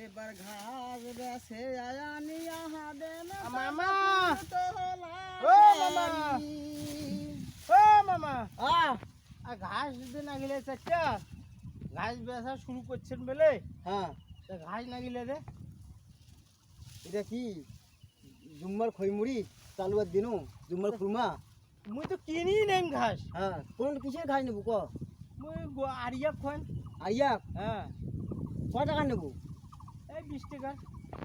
এবার ঘাস বেছে আয়ানি আহাদে না মামা। তো হলা ও মামা। ও মামা। আ। আর ঘাস যদি না গেলে চারটা ঘাস বেচা শুরু করছেন বলে? হ্যাঁ। তা ঘাস না গেলে রে এটা কি? জুম্মার খইমুড়ি? চালুয়ার দিনু? জুম্মার খুরমা? মুই তো কিনি নেম ঘাস। হ্যাঁ। কোন কিসের ঘাস নেব ক? মুই আরিয়া খোন আইয়া হ্যাঁ। কয় টাকা নেব? বিশ টাকা।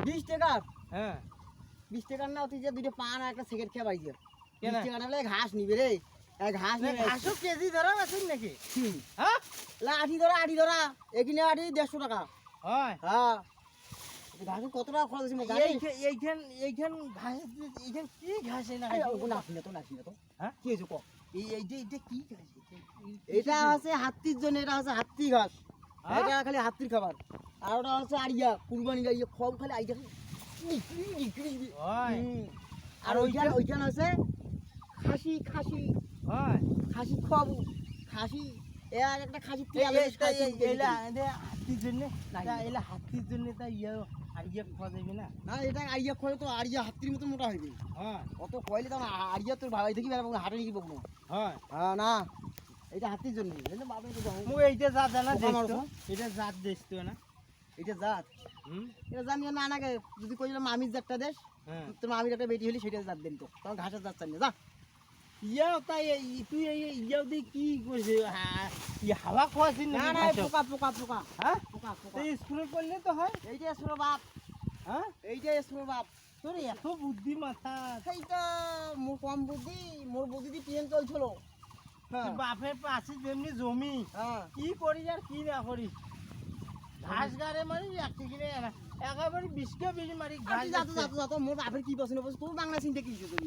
বিশ টাকা? হ্যাঁ। বিশ টাকার না তুই যে দুটো পান আর একটা সিগারেট খেয়ে? বিশ টাকা ঘাস নিবে রে। ঘাস ঘাসও কেজি ধরা আছেন নাকি। হ্যাঁ? আঠি ধরা আঠি ধরা। এখানে আঠি দেড়শো টাকা। হয়। হ্যাঁ। ঘাস কত টাকা খরচ হয়েছে এইখান এইখান ঘাস এইখান কি ঘাস না এই, ও, নাচি না তো নাচি না তো। হ্যাঁ? কি হয়েছে ক? এই এইটা কি ঘাস? এটা? হচ্ছে হাতির জন্য এটা হচ্ছে হাতি ঘাস? এটা খালি হাতির খাবার। আর ওটা হচ্ছে আড়িয়া কুরবানি খব খালি আর ওইখান ওইখান হচ্ছে খাসি খাসি। হয়। খাসি খব খাসি। এ আর একটা খাসি হাতির জন্য না, এইলা হাতির জন্য তা ইয়ে আর ইয়ে খাওয়া যাবে না? না এটা আড়িয়া খয়ে তো আড়িয়া হাতির মতো মোটা হইবে হয়। অত কইলে তো আড়িয়া তোর ভাই দেখি বেড়া হাটে নিয়ে কোনো। হয়। হ্যাঁ না। এটা হাতির জন্য। মু এইটা জাত জানা এটা জাত দেখতো না? এটা জাত। হুম? এটা জানি না না যদি কইলাম মামির জাতটা দেশ হ্যাঁ। তোর মামির একটা বেটি হলি সেটা জাত দেন তো। তখন ঘাসের জাত চান যা। ইয়াও তাই তুই ইয়াও দিয়ে কি করছিস? হা- হাওয়া খাওয়াছিস না না পোকা পোকা পোকা। হ্যাঁ? পোকা পোকা। তুই স্কুলে পড়লে তো হয়। এই যে বাপ। হ্যাঁ? এই যে বাপ। তোর এত বুদ্ধি মাথা সেইটা মোর কম বুদ্ধি মোর বুদ্ধি দিয়ে পিএন চলছিল। বাপের পাশে যেমনি জমি হ্যাঁ। কি করি আর কি না করি? ঘাস গাড়ে মারি একটি কিনে একেবারে বিশকে বেশি মারি ঘাস আচ্ছা যাতো যাচ্ছে। যাতো যাতো মোর বাপের কি পছন্দ পছন্দ তোর বাংলা চিন্তা কি কিছু করি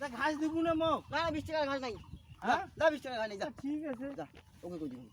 তা ঘাস দিব না মোক। না বিশ টাকার ঘাস নাই। হ্যাঁ? না বিশ টাকার ঘাস নাই যা। ঠিক আছে। যা ওকে কই দিবি?